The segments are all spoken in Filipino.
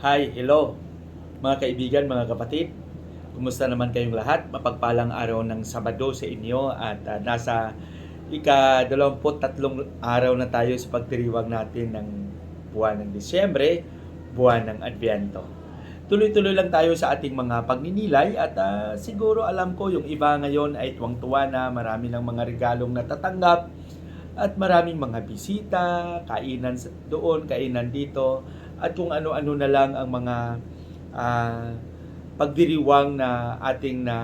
Hi, hello mga kaibigan, mga kapatid. Kumusta naman kayong lahat? Mapagpalang araw ng Sabado sa inyo at ah, nasa ika-23 araw na tayo sa pagdiriwang natin ng buwan ng Disyembre, buwan ng Adbyento. Tuloy-tuloy lang tayo sa ating mga pagninilay at ah, siguro alam ko yung iba ngayon ay tuwang-tuwa na marami ng mga regalong natatanggap at maraming mga bisita, kainan doon, kainan dito at kung ano-ano na lang ang mga ah, pagdiriwang na ating na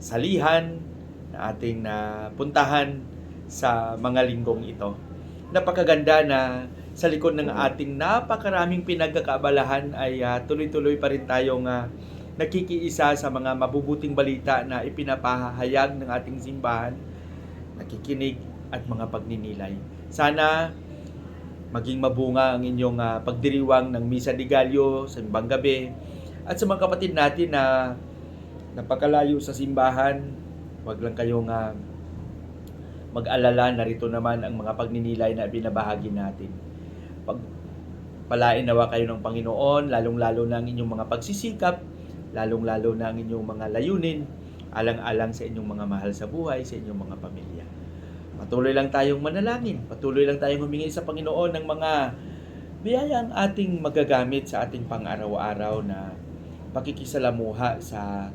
salihan, na ating na puntahan sa mga linggong ito. Napakaganda na sa likod ng ating napakaraming pinagkakaabalahan ay ah, tuloy-tuloy pa rin tayong ah, nakikiisa sa mga mabubuting balita na ipinapahayag ng ating simbahan, nakikinig at mga pagninilay. Sana maging mabunga ang inyong ah, pagdiriwang ng Misa de Gallo sa simbang gabi at sa mga kapatid natin na napakalayo sa simbahan, wag lang kayong ah, mag-alala, narito naman ang mga pagninilay na binabahagi natin. Pag palain nawa kayo ng Panginoon, lalong-lalo na ang inyong mga pagsisikap, lalong-lalo na ang inyong mga layunin, alang-alang sa inyong mga mahal sa buhay, sa inyong mga pamilya. Patuloy lang tayong manalangin, patuloy lang tayong humingi sa Panginoon ng mga biyayang ating magagamit sa ating pang-araw-araw na pakikisalamuha sa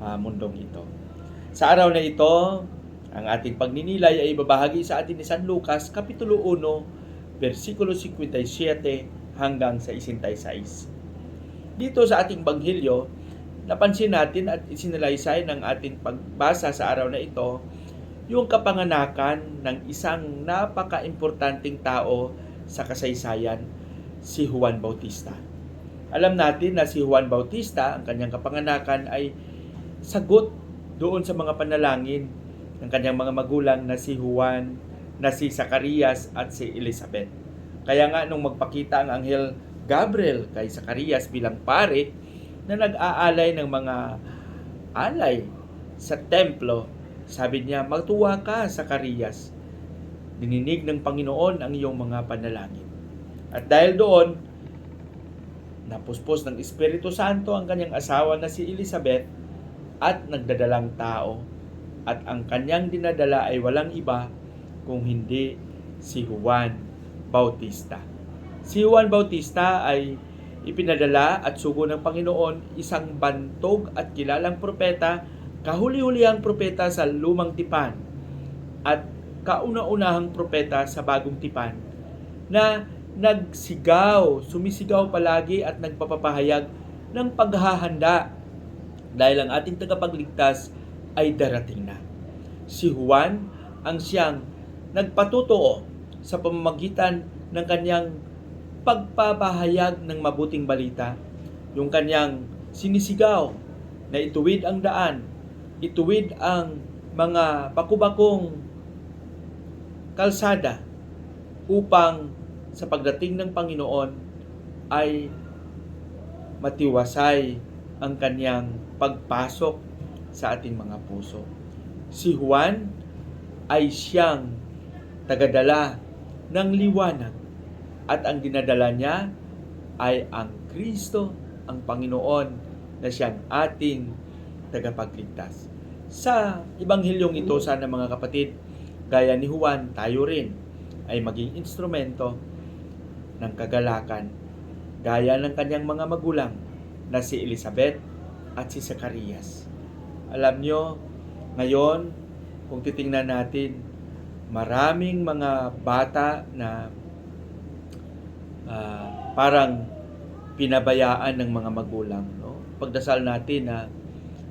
ah, mundong ito. Sa araw na ito, ang ating pagninilay ay babahagi sa atin ni San Lucas, Kapitulo 1, versikulo 57 hanggang sa 66. Dito sa ating Banghilyo, napansin natin at isinalaysay ng ating pagbasa sa araw na ito yung kapanganakan ng isang napaka-importanting tao sa kasaysayan, si Juan Bautista. Alam natin na si Juan Bautista, ang kanyang kapanganakan ay sagot doon sa mga panalangin ng kanyang mga magulang na si Juan, na si Zacarias at si Elizabeth. Kaya nga nung magpakita ang anghel Gabriel kay Zacarias bilang pare na nag-aalay ng mga alay sa templo, sabi niya, magtuwa ka, Zacarias. Dininig ng Panginoon ang iyong mga panalangin. At dahil doon, napuspos ng Espiritu Santo ang kanyang asawa na si Elizabeth at nagdadalang tao. At ang kanyang dinadala ay walang iba kung hindi si Juan Bautista. Si Juan Bautista ay ipinadala at sugo ng Panginoon isang bantog at kilalang propeta, kahuli-hulihang propeta sa lumang tipan at kauna-unahang propeta sa bagong tipan na nagsigaw, sumisigaw palagi at nagpapapahayag ng paghahanda dahil ang ating tagapagligtas ay darating na. Si Juan ang siyang nagpatutuo sa pamamagitan ng kanyang pagpapahayag ng mabuting balita, yung kanyang sinisigaw na ituwid ang daan, ituwid ang mga pakubakong kalsada upang sa pagdating ng Panginoon ay matiwasay ang kanyang pagpasok sa ating mga puso. Si Juan ay siyang tagadala ng liwanag at ang dinadala niya ay ang Kristo, ang Panginoon na siyang ating tagapagligtas. Sa ebanghilyong ito, sana mga kapatid, gaya ni Juan, tayo rin ay maging instrumento ng kagalakan gaya ng kanyang mga magulang na si Elizabeth at si Zacarias. Alam nyo, ngayon, kung titingnan natin, maraming mga bata na ah, parang pinabayaan ng mga magulang. No? Pagdasal natin na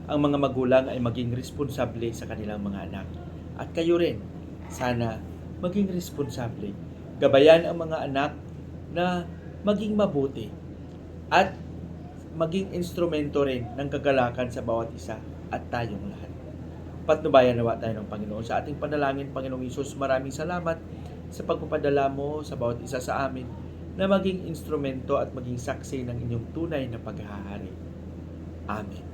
ang mga magulang ay maging responsable sa kanilang mga anak. At kayo rin, sana maging responsable. Gabayan ang mga anak na maging mabuti at maging instrumento rin ng kagalakan sa bawat isa at tayong lahat. Patnubayan nawa tayo ng Panginoon sa ating panalangin, Panginoong Isus. Maraming salamat sa pagpapadala mo sa bawat isa sa amin na maging instrumento at maging saksi ng inyong tunay na paghahari. Amen.